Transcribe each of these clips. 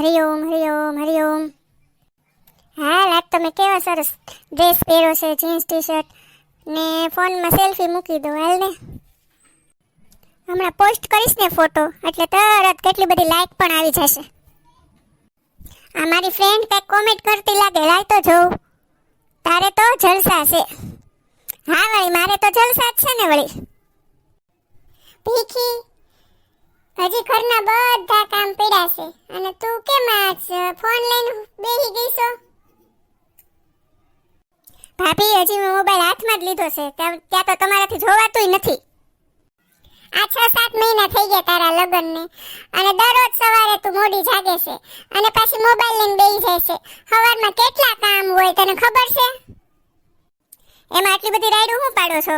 હરિઓમ હરિઓમ હરિઓમ. હા લાગ તમે કેવા સરસ ડ્રેસ પહેરો છે જીન્સ ટી શર્ટ ને ફોનમાં સેલ્ફી મૂકી દો, હાલ ને. હમણાં પોસ્ટ કરીશ ને ફોટો એટલે તરત કેટલી બધી લાઈક પણ આવી જશે. આ મારી ફ્રેન્ડ કંઈક કોમેન્ટ કરતી લાગે, લાય તો જોઉં. તારે તો જલસા છે. હા, વળી, મારે તો જલસા જ છે ને વળી. ભીખી. હજી ઘરના બધા કામ પડ્યા છે. અને તું કેમ આજ ફોન લઈને બેહી ગઈ છો? ભાભી, હજી મેં મોબાઈલ હાથમાં જ લીધો છે. ત્યાં તો તમારાથી જોવાતુંય નથી. આ છ સાત મહિના થઈ ગયા તારા લગ્નને. અને દરરોજ સવારે તું મોડી જાગે છે. અને પાછી મોબાઈલ લઈને બેહી જાય છે. સવારમાં કેટલા કામ હોય તને ખબર છે? એમાં આટલી બધી રાયડું હું પાડો છો?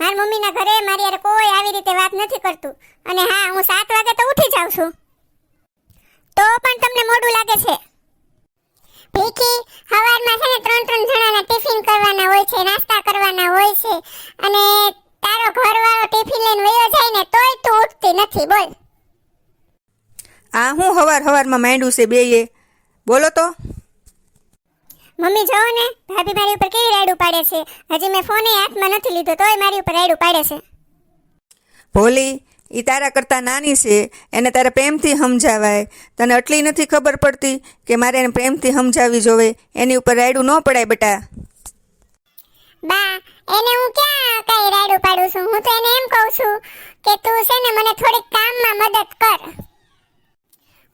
મારી મમ્મીના ઘરે મારી યાર કોઈ આવી રીતે વાત નથી કરતું. અને હા, હું સાત વાગે તો ઉઠી જાઉં છું. તો પણ તમને મોડું લાગે છે. ભીખી સવારમાં છે ને ત્રણ ત્રણ જણાના ટિફિન કરવાના હોય છે નાસ્તા કરવાના હોય છે અને તારો ઘરવાળો ટિફિન લઈને વયો જાય ને તોય તું ઉઠતી નથી બોલ. આ હું હવાર હવારમાં માંડ્યું છે બેયે? બોલો તો. મમ્મી જોવો ને ભાભી મારી ઉપર કેવી રાયડું પાડે છે? હજી મેં ફોને હાથમાં નથી લીધો તોય મારી ઉપર રાયડું પાડે છે. ભોલી એ તારા કરતાં નાની છે, એને તારે પ્રેમથી સમજાવાય. તને એટલી નથી ખબર પડતી કે મારે એને પ્રેમથી સમજાવવી જોવે. એની ઉપર રાયડું ન પડાય બેટા. બા, એને હું ક્યાં કઈ રાયડું પાડું છું? હું તો એને એમ કહું છું કે તું છે ને મને થોડીક કામમાં મદદ કર.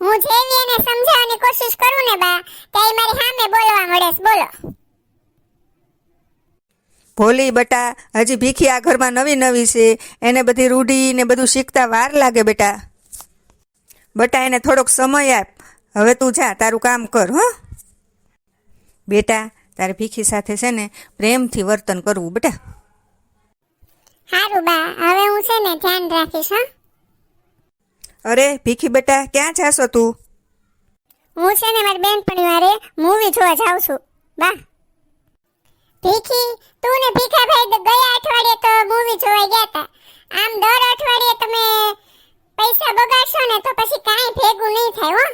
હું જેવી એને સમજાવવાની કોશિશ કરું ને બા, ત્યાં મારી સામે બોલવા મળે બોલો. ભોલી બેટા હજી ભીખી આ ઘરમાં નવી નવી છે. એને બધી રૂઢી ને બધું શીખતા વાર લાગે બેટા. બેટા એને થોડોક સમય આપ. હવે તું જા તારું કામ કર હો. બેટા તારે ભીખી સાથે છે ને પ્રેમથી વર્તન કરવું બેટા. સારું બા હવે હું છે ને ધ્યાન રાખીશ હા. અરે ભીખી બેટા ક્યાં જાશો તું? હું છે ને મારી બેનપણી વારે મૂવી જોવા જાઉં છું. બા. ભીખી? તું ને ભીખાભાઈ તો ગયા અઠવાડિયે તો મૂવી જોવા ગયા હતા આમ દર અઠવાડિયે તમે પૈસા બગાડશો ને તો પછી કાંઈ ભેગું નહીં થાય, હો.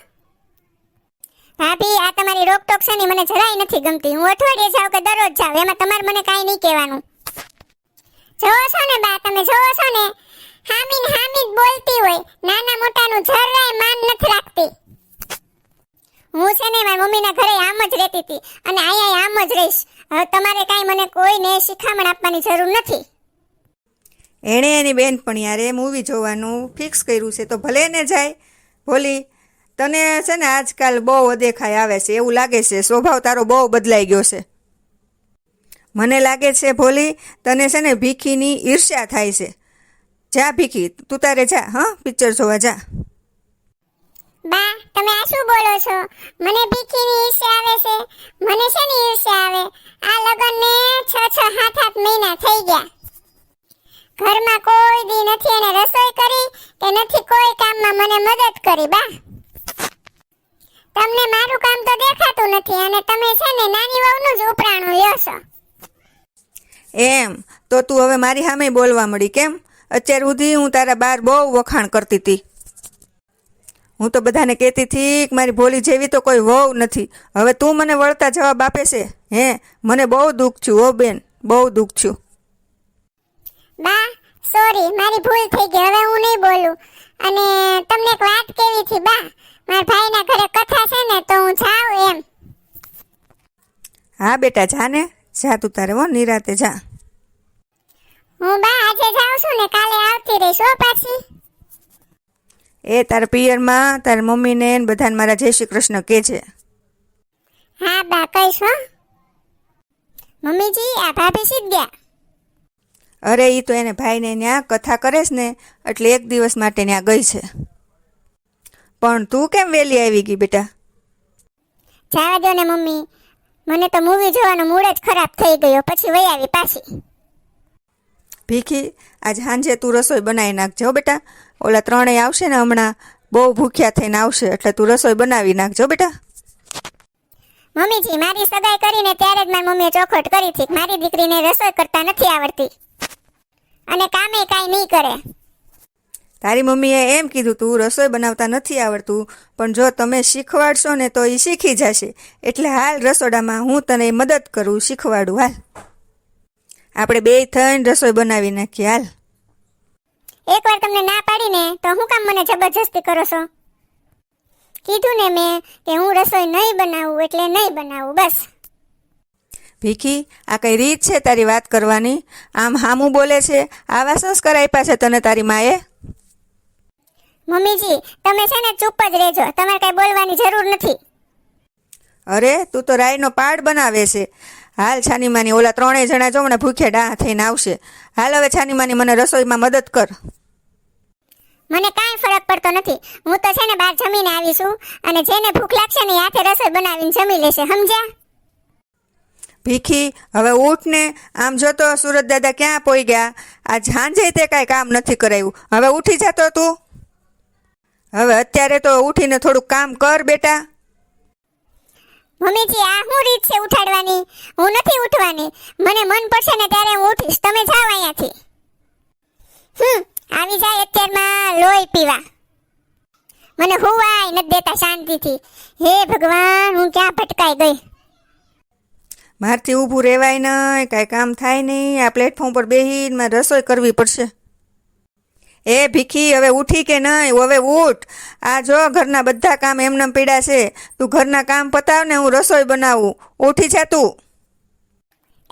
ભાભી, આ તમારી રોકટોક છે ને મને જરાય નથી ગમતી. હું અઠવાડિયે જાઉં કે દરરોજ જાઉં, એમાં તમારે મને કાંઈ નહીં કહેવાનું. જોવો છો ને બા, તમે જોવો છો ને? હામીન હામીદ બોલતી હોય. નાના મોટાનું જરાય માન નથી રાખતી. હું છે ને મારી મમ્મીના ઘરે આમ જ રહેતી હતી અને અહીંયા આમ જ રહીશ. હવે તમારે કાંઈ મને કોઈને શિખામણ આપવાની જરૂર નથી. એણે એની બેન પણ યારે મૂવી જોવાનું ફિક્સ કર્યું છે તો ભલે ને જાય. ભોલી, તને છે ને આજકાલ બહુ અદેખાઈ આવે છે, એવું લાગે છે, સ્વભાવ તારો બહુ બદલાઈ ગયો છે. મને લાગે છે ભોલી, તને છે ને ભીખીની ઈર્ષ્યા થાય છે. જા ભીખી, તું તારે જા, હા પિક્ચર જોવા જા. શું બોલો છો? મને ભીખીની ઈર્ષ્યા આવે છે. મને છે ને ઈર્ષ્યા આવે? આ લગનને છ છ સાત આઠ મહિના થઈ ગયા. ઘરમાં કોઈ દી નથી એને રસોઈ કરી કે નથી કોઈ કામમાં મને મદદ કરી, બા. તમને મારું કામ તો દેખાતું નથી અને તમે છે ને નાની વહુનું જ ઉપરાણું લ્યો છો. એમ, તો તું હવે મારી સામે બોલવા મળી કેમ? અત્યાર સુધી હું તારા બાર બહુ વખાણ કરતી હતી. હું તો બધાને કહેતી હતી કે મારી ભોલી જેવી તો કોઈ વહુ નથી. હવે તું મને વળતા જવાબ આપે છે? હે મને બહુ દુઃખ છું ઓ બેન બહુ દુઃખ છું. બા સોરી મારી ભૂલ થઈ ગઈ હવે હું નહીં બોલું. અને તમને એક વાત કેવી હતી બા? મારા ભાઈના ઘરે કથા છે ને તો હું જાઉં એમ. હા બેટા જા ને. જા તું તારે હો નિરાતે જા. હું બા આજે જાઉં છું ને કાલે આવતી રહીશ હો પાછી. એ તારા પિયરમાં તારા મમ્મીને ને બધાને મારા જય શ્રી કૃષ્ણ કે છે. હા બા કહીશ હો. મમ્મીજી આ ભાભી સીધ ગયા? અરે એ તો એને ભાઈને ત્યાં કથા કરે છે ને એટલે એક દિવસ માટે ત્યાં ગઈ છે. પણ તું કેમ વહેલી આવી ગઈ બેટા? જવા દો ને મમ્મી. મને તો મૂવી જોવાનો મૂડ જ ખરાબ થઈ ગયો. પછી વહી આવી પાછી. ભીખી. આજ સાંજે તું રસોઈ બનાવી નાખજો બેટા. ઓલા ત્રણેય આવશે ને હમણાં. બહુ ભૂખ્યા થઈને આવશે એટલે તું રસોઈ બનાવી નાખજો બેટા. મમ્મીજી મારી સગાઈ કરીને ત્યારે જ મારી મમ્મીએ ચોખવટ કરી હતી. મારી દીકરીને રસોઈ કરતા નથી આવડતી. અને કામે કાંઈ નહીં કરે. તારી મમ્મીએ એમ કીધું તું રસોઈ બનાવતા નથી આવડતું પણ જો તમે શીખવાડશો ને તો એ શીખી જશે. એટલે હાલ રસોડામાં હું તને મદદ કરું શીખવાડું હાલ. આપણે બે થઈને રસોઈ બનાવી નાખીએ હાલ. એકવાર તમને ના પાડીને તો હું કામ મને જબરજસ્તી કરો છો? કીધું ને મેં કે હું રસોઈ નહીં બનાવું એટલે નહીં બનાવું બસ. ભીખી આ કઈ રીત છે તારી વાત કરવાની? આમ હામું બોલે છે આવા સંસ્કાર આપ્યા છે તને તારી માએ? મમ્મીજી તમે છે ને ચૂપ જ રહેજો તમારે કઈ બોલવાની જરૂર નથી. અરે તું તો રાયનો પાડ બનાવે છે. હાલ છાનીમાની ઓલા ત્રણેય જણા જો મને ભૂખ્યા ડાહ થઈને આવશે. હાલ હવે છાનીમાની મને રસોઈમાં મદદ કર. મને કાંઈ ફરક પડતો નથી. હું તો છે ને બહાર જમીને આવી છું અને જેને ભૂખ લાગશે ને હાથે રસોઈ બનાવીને જમી લેશે સમજ્યા? ભીખી હવે ઉઠને. આમ જોતો સુરત દાદા ક્યાં પોઈ ગયા? આ સાંજે તે કાંઈ કામ નથી કરાયું. હવે ઉઠી જતો તું. હવે અત્યારે તો ઉઠીને થોડુંક કામ કર બેટા. મમ્મીજી આ હું રીત છે ઉઠાડવાની? હું નથી ઉઠવાની. મને મન પડશે ને ત્યારે હું ઉઠીશ. તમે જાઓ અહીંયાથી. હમ, આવી જાય અત્યારમાં લોહી પીવા. મને હુવાય નથી દેતા શાંતિથી. હે ભગવાન, હું ક્યાં ભટકાઈ ગઈ? મારથી ઊભું રહેવાય નહીં, કાંઈ કામ થાય નહીં. આ પ્લેટફોર્મ પર બેહીને રસોઈ કરવી પડશે. એ ભીખી હવે ઉઠી કે નહીં? હવે ઉઠ. આ જો ઘરના બધા કામ એમનેમ પીડા છે. તું ઘરના કામ પતાવ ને હું રસોઈ બનાવું. ઉઠી છે તું.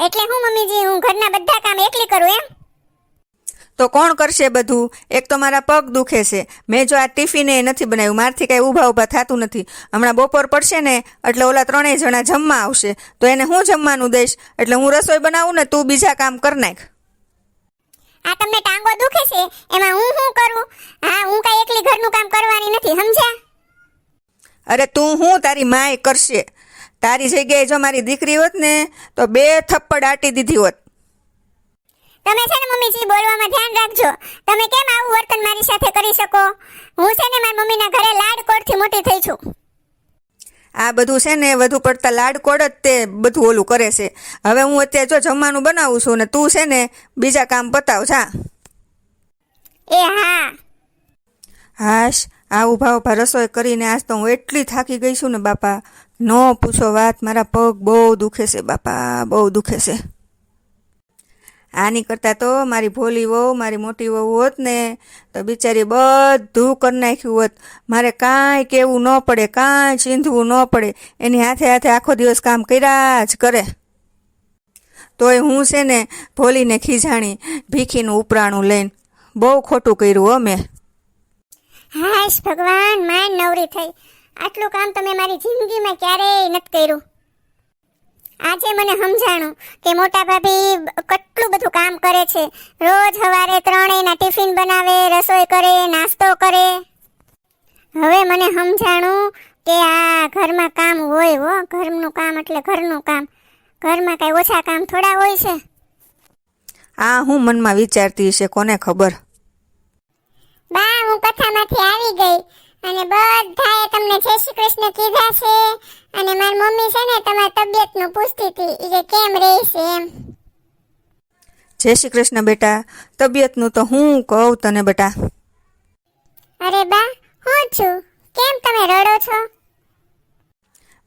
એટલે હું મમ્મીજી હું ઘરના બધા કામ એકલી કરું એમ? તો કોણ કરશે બધું? એક તો મારા પગ દુખે છે. મેં જો આ ટિફિને નથી બનાવ્યું. મારથી કાંઈ ઊભા ઊભા થતું નથી. હમણાં બપોર પડશે ને એટલે ઓલા ત્રણેય જણા જમવા આવશે. તો એને હું જમવાનું દઈશ? એટલે હું રસોઈ બનાવું ને તું બીજા કામ કર નાખ. આ તમને ટાંગો દુખે છે એમાં હું શું કરું? હા હું કાંઈ એકલી ઘરનું કામ કરવાની નથી સમજ્યા? અરે તું હું તારી માય કરશે? તારી જગ્યાએ જો મારી દીકરી હોત ને તો બે થપ્પડ આટી દીધી હોત. તમે છે ને મમ્મીજી બોલવામાં ધ્યાન રાખજો. તમે કેમ આવું વર્તન મારી સાથે કરી શકો? હું છે ને મારી મમ્મીના ઘરે લાડ કોડથી મોટી થઈ છું. આ બધું છે ને વધુ પડતા લાડકોડ જ તે બધું ઓલું કરે છે. હવે હું અત્યારે જો જમવાનું બનાવું છું ને તું છે ને બીજા કામ પતાવ જા. એ હા. હાશ આવું ભાવ રસોઈ કરીને આજ તો હું એટલી થાકી ગઈ છું ને બાપા. નો પૂછો વાત મારા પગ બહુ દુખે છે બાપા બહુ દુખે છે. આની કરતાં તો મારી ભોલી વહુ, મારી મોટી વહુ હોત ને, તો બિચારી બધું કરી નાખ્યું હોત. મારે કાંઈ કહેવું ન પડે, કાંઈ ચીંધવું ન પડે. એની હાથે હાથે આખો દિવસ કામ કર્યા જ કરે. તોય હું છે ને ભોલીને ખીજાણી, ભીખીનું ઉપરાણું લઈને. બહુ ખોટું કર્યું હો મેં. હાશ ભગવાન માન નવરી થઈ. આટલું કામ તમે મારી જિંદગીમાં ક્યારેય નથી કર્યું. આજે મને સમજાણું કે મોટા ભાભી કેટલું બધું કામ કરે છે. રોજ સવારે ત્રણેયના ટિફિન બનાવે રસોઈ કરે નાસ્તો કરે. હવે મને સમજાણું કે આ ઘરમાં કામ હોય હો ઘરનું કામ એટલે ઘરનું કામ. ઘરમાં કાંઈ ઓછા કામ થોડા હોય છે. આ હું મનમાં વિચારતી છે કોને ખબર? બા હું કથામાંથી આવી ગઈ. અને બધાએ તમને જય શ્રી કૃષ્ણ કીધા છે. અને મારી મમ્મી છે ને તમારી તબિયતનું પૂછતી હતી કે કેમ રહેશે એમ. જય શ્રી કૃષ્ણ બેટા તબિયતનું તો હું કહું તને બેટા. અરે બા હું છું. કેમ તમે રડો છો?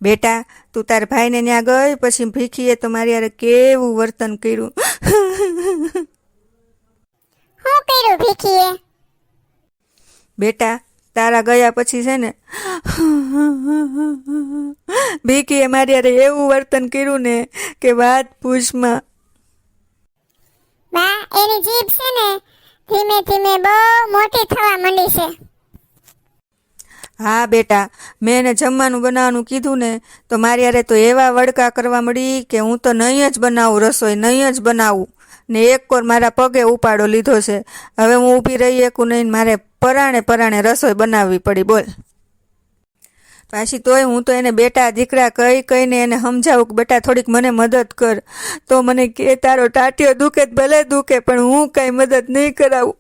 બેટા તું તાર ભાઈને ત્યાં ગઈ પછી ભીખીએ તો મારી યારે કેવું વર્તન કર્યું. હું કર્યું ભીખીએ? બેટા તારા ગયા પછી છે ને ભીખીએ મારી અરે એવું વર્તન કર્યું ને કે વાત પૂછમાં. બા એની જીભ છે ને ધીમે ધીમે બહુ મોટી થવા માંડી છે. હા બેટા મેં એને જમવાનું બનાવવાનું કીધું ને તો મારી અરે તો એવા વડકા કરવા મળી કે હું તો નહીં જ બનાવું રસોઈ નહીં જ બનાવું. ને એક કોર મારા પગે ઉપાડો લીધો છે. હવે હું ઊભી રહી એકું નહીં, મારે પરાણે પરાણે રસોઈ બનાવવી પડી, બોલ. પાછી તોય હું તો એને બેટા, દીકરા કહી કહીને એને સમજાવું કે બેટા, થોડીક મને મદદ કર. તો મને કે, તારો ટાટિયો દુખે ભલે દુખે, પણ હું કાંઈ મદદ નહીં કરાવું.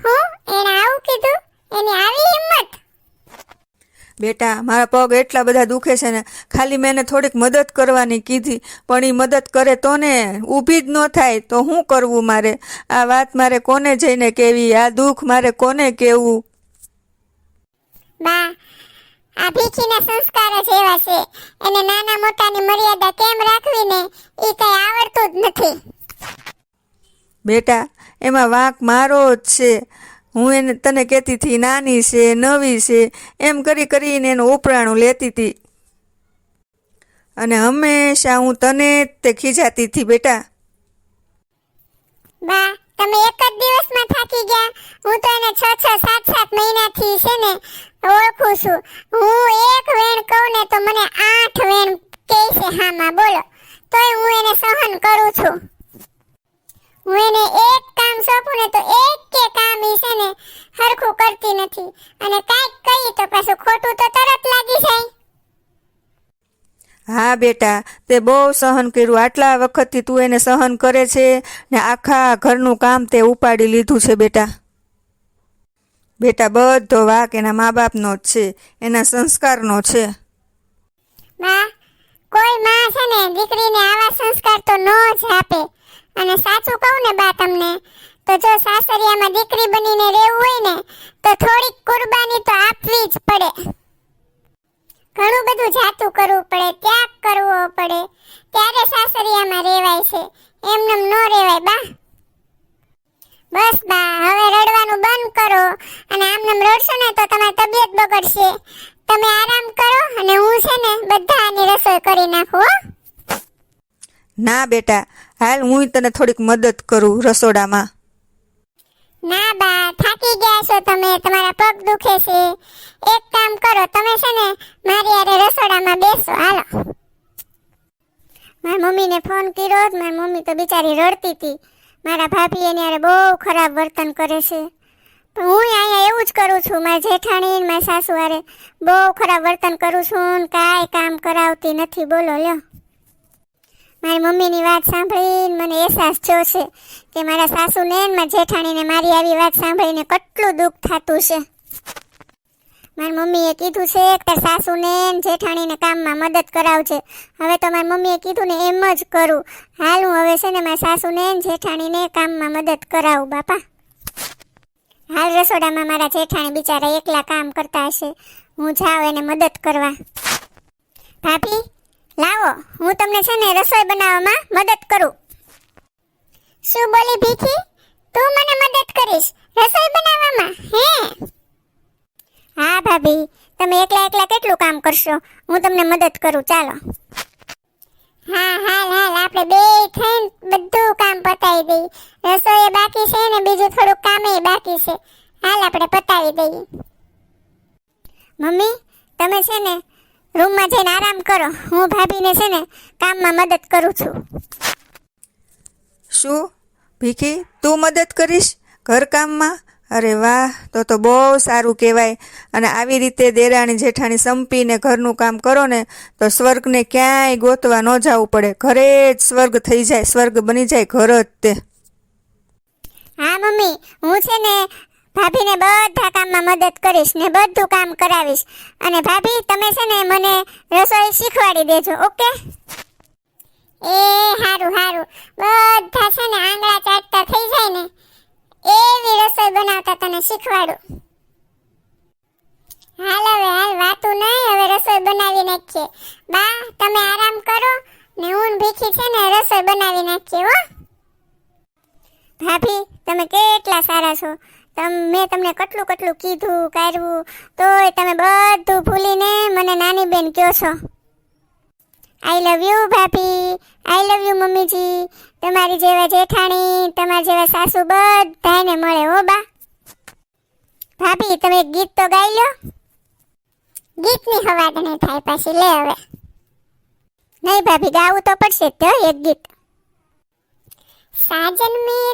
હું એને આવું કીધું એની આવી હિંમત બેટા મારા પગ એટલા બધા દુખે છે ને ખાલી મેં એને થોડીક મદદ કરવાની કીધી પણ એ મદદ કરે તો ને ઊભી જ ન થાય તો શું કરવું મારે? આ વાત મારે કોને જઈને કેવી આ દુઃખ મારે કોને કેવું? બા આ ભીખીના સંસ્કાર જ એવા છે. એને નાના મોટાની મર્યાદા કેમ રાખવી ને એ કઈ આવડતું જ નથી? બેટા એમાં વાંક મારો જ છે. હું એને તને કહેતી હતી, નાની છે, નવી છે. એમ કરી કરીને એનું ઉપરાણું લેતી હતી. અને હંમેશા હું તને તે ખીજાતી હતી, બેટા. બા, તમે એક જ દિવસમાં થાકી ગયા. હું તો એને છ છ, સાત સાત મહિનાથી છે ને ઓળખું છું. હું એક વેણ કહું ને તો મને આઠ વેણ કહે છે હામાં બોલો. તોય હું એને સહન કરું છું. હું એને એક કામ સોંપું ને તો નથી. અને કાંઈક કહી તો પાછું ખોટું તો તરત લાગી જાય. હા બેટા તે બહુ સહન કર્યું. આટલા વખતથી તું એને સહન કરે છે ને આખા ઘરનું કામ તે ઉપાડી લીધું છે બેટા. બેટા બધો વાક એના મા બાપનો જ છે. એના સંસ્કારનો છે. માં કોઈ માં છે ને દીકરીને આવા સંસ્કાર તો ન જ આપે. અને સાચું કહું ને બા તમને તો જો સાસરિયામાં દીકરી બનીને રહેવું હોય ને, તો થોડીક કુરબાની તો આપવી જ પડે. ઘણું બધું જાતું કરવું પડે, ત્યાગ કરવો પડે. ત્યારે સાસરિયામાં રહેવાય છે. એમને ન રહેવાય બા. બસ બા, હવે રડવાનું બંધ કરો અને આમને રડશો ને તો તમારી તબિયત બગડશે. તમે આરામ કરો અને હું છે ને બધાની રસોઈ કરી નાખું, હો. ના બેટા, હાલ હું તને થોડીક મદદ કરું રસોડામાં. ના બા, થાકી ગયા છો તમે, તમારા પગ દુખે છે. એક કામ કરો, તમે છે ને મારી આરે રસોડામાં બેસો, હાલો. મારી મમ્મીને ફોન કર્યો જ, મારી મમ્મી તો બિચારી રડતી હતી. મારા ભાભી એની આરે બહુ ખરાબ વર્તન કરે છે. પણ હું અહીંયા એવું જ કરું છું, મારી જેઠાણી મારી સાસુ આરે બહુ ખરાબ વર્તન કરું છું કાંઈ કામ કરાવતી નથી. બોલો, લ્યો. મારી મમ્મીની વાત સાંભળીને મને અહેસાસ થયો છે કે મારા સાસુને મારા જેઠાણીને મારી આવી વાત સાંભળીને કેટલું દુઃખ થતું છે. મારી મમ્મીએ કીધું છે કે સાસુને જેઠાણીને કામમાં મદદ કરાવજે. હવે તો મારી મમ્મીએ કીધું ને એમ જ કરું. હાલ હું હવે છે ને મારા સાસુને જેઠાણીને કામમાં મદદ કરાવું, બાપા. હાલ રસોડામાં મારા જેઠાણી બિચારા એકલા કામ કરતા હશે. હું જાઉં એને મદદ કરવા. ભાભી લાવો, હું તમને છે ને રસોઈ બનાવવામાં મદદ કરું. શું બોલી ભીખી? તું મને મદદ કરીશ, રસોઈ બનાવવામાં, હે? હા ભાભી, તમે એકલા એકલા કેટલું કામ કરશો? હું તમને મદદ કરું, ચાલો. હા, હાલ હાલ, આપણે બે થઈને બધું કામ પતાવી દઈએ. રસોઈ બાકી છે ને બીજું થોડું કામે બાકી છે. હાલ, આપણે પતાવી દઈએ. મમ્મી, તમે છે ને રૂમમાં જઈને આરામ કરો. હું ભાભીને છે ને કામમાં મદદ કરું છું. શું? ભીખી? તું મદદ કરીશ? ઘરકામમાં અરે વાહ તો તો બહુ સારું કહેવાય. અને આવી રીતે દેરાણી જેઠાણી સંપીને ઘરનું કામ કરો ને તો સ્વર્ગને ક્યાંય ગોતવા ન જવું પડે. ઘરે જ સ્વર્ગ થઈ જાય સ્વર્ગ બની જાય ઘર જ તે. હા મમ્મી. હું છે ને ભાભીને બધા કામમાં મદદ કરીશ ને બધું કામ કરાવીશ. અને ભાભી, તમે છે ને મને રસોઈ શીખવાડી દેજો, ઓકે? એ હારું હારું. બધા છે ને આંગળા ચાટતા થઈ જાય ને, એવી રસોઈ બનાવતા તને શીખવાડું. હાલ હવે, હાલ વાતું નહીં, હવે રસોઈ બનાવી નાખીએ. બા, તમે આરામ કરો ને હું ભીખી છે ને રસોઈ બનાવી નાખીએ, હો. ભાભી, તમે કેટલા સારા છો. તમ, મેં તમને કેટલું કેટલું કીધું, કર્યું, તોય તમે બધું ભૂલીને મને નાની બેન કહો છો. આઈ લવ યુ ભાભી. આઈ લવ યુ મમ્મીજી. તમારી જેવા જેઠાણી, તમારા જેવા સાસુ બધાને મળે, હો બા. ભાભી, તમે ગીત તો ગાઈ લો. ગીતની હવાદ નહીં થાય પાછી, લે હવે. નહીં ભાભી, ગાવું તો પડશે તો એક ગીત. સાજન में